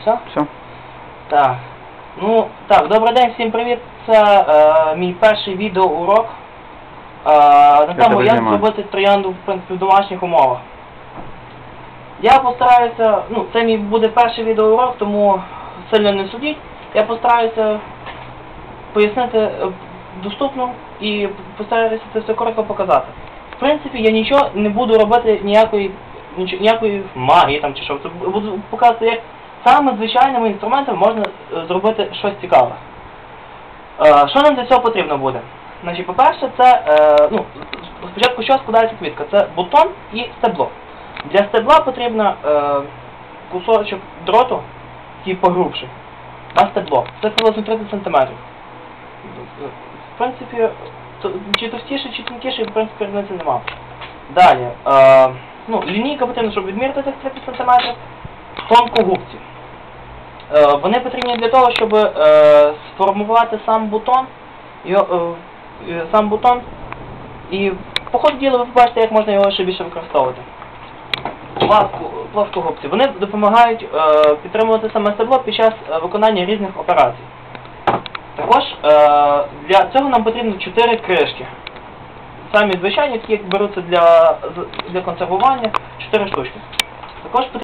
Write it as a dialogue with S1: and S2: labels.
S1: Все?
S2: Все.
S1: Так. Ну, так, добрий день, всім привіт. Це е, мій перший відеоурок. Е, на
S2: Я
S1: тему
S2: тебе
S1: як
S2: знімаю.
S1: зробити троянду в принципі в домашніх умовах. Я постараюся, ну, це мій буде перший відеоурок, тому сильно не судіть. Я постараюся пояснити е, доступно і постараюся це все коротко показати. В принципі, я нічого не буду робити ніякої, ніч- ніякої магії там чи що. Це буду показувати, як саме звичайними інструментами можна е, зробити щось цікаве. Е, Що нам для цього потрібно буде? Значить, по-перше, це е, ну, спочатку що складається квітка? Це бутон і стебло. Для стебла потрібно кусочок дроту, який погрубший, на стебло. Це приблизно 30 см. В принципі, чи товстіше, чи тонкіше, в принципі, різниці нема. Далі. Ну, лінійка потрібна, щоб відміряти цих 30 см. Тонкогубці. Е, вони потрібні для того, щоб е, сформувати сам бутон, е, е, сам бутон, і по ходу діла ви побачите, як можна його ще більше використовувати. Пласку, плоскогубці. Вони допомагають е, підтримувати саме стебло під час е, виконання різних операцій. Також е, для цього нам потрібно 4 кришки. Самі звичайні, які беруться для, консервування, 4 штучки. Також